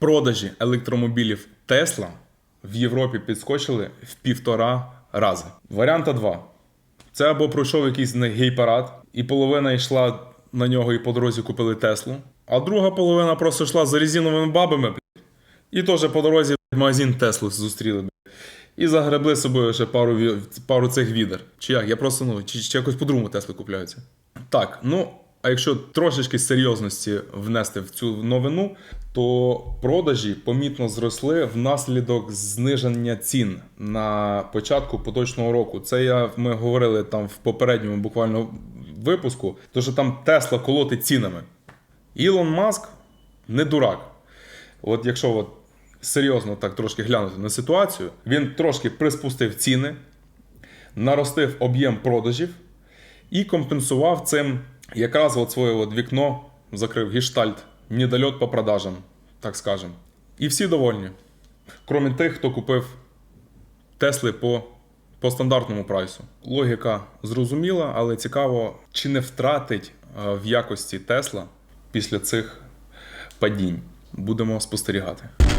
Продажі електромобілів Tesla в Європі підскочили в півтора рази. Варіанта 2. Це або пройшов якийсь гей-парад, і половина йшла на нього і по дорозі купили Теслу, а друга половина просто йшла за резиновими бабами, і теж по дорозі магазин Теслу зустріли. І загребли собою ще пару, пару цих відер. Чи як? Я просто ну, чи, чи якось по-другому Тесли купляються. Так, ну, а якщо трошечки серйозності внести в цю новину, то продажі помітно зросли внаслідок зниження цін на початку поточного року. Це я, ми говорили там в попередньому буквально випуску, то що там Тесла колотить цінами. Ілон Маск не дурак. От якщо от серйозно так трошки глянути на ситуацію, він трошки приспустив ціни, наростив об'єм продажів і компенсував цим якраз от своє от вікно, закрив гештальт, недольот по продажам, так скажем. І всі довольні. Крім тих, хто купив Тесли по, по стандартному прайсу. Логіка зрозуміла, але цікаво, чи не втратить е, в якості Тесла після цих падінь. Будемо спостерігати.